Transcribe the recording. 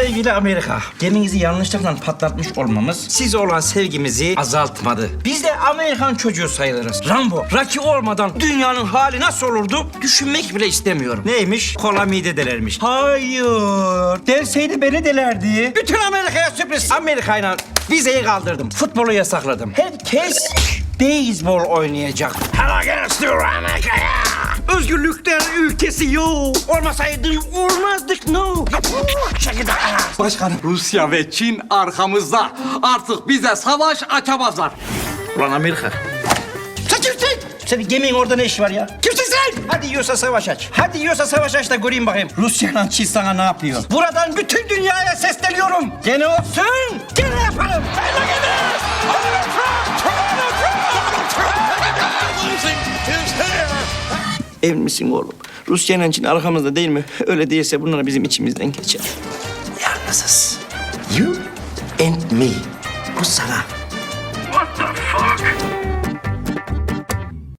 Sevgili Amerika, geminizi yanlışlıkla patlatmış olmamız size olan sevgimizi azaltmadı. Biz de Amerikan çocuğu sayılırız. Rambo, Rocky olmadan dünyanın hali nasıl olurdu düşünmek bile istemiyorum. Neymiş? Kola mide delermiş. Hayır, derseydi beni delerdi. Bütün Amerika'ya sürpriz. Amerika'yla vizeyi kaldırdım. Futbolu yasakladım. Herkes beyzbol oynayacak. Hello against Amerika'ya. Özgürlükler ülkesi yo. Olmasaydı olmazdık no. Şekilde Başkanım. Rusya ve Çin arkamızda. Artık bize savaş açamazlar. Ulan Amerika. Sen kimsin? Senin geminin orada ne işi var ya? Kimsin sen? Hadi yiyorsa savaş aç. Hadi yiyorsa savaş aç da göreyim bakayım. Rusya'yla Çin sana ne yapıyor? Buradan bütün dünyaya sesleniyorum. Gene olsun. Emin misin oğlum? Rusya'nın Çin arkamızda değil mi? Öyle değilse bunlar bizim içimizden geçer. Yalnızız. You and me. Bu sana. What the fuck?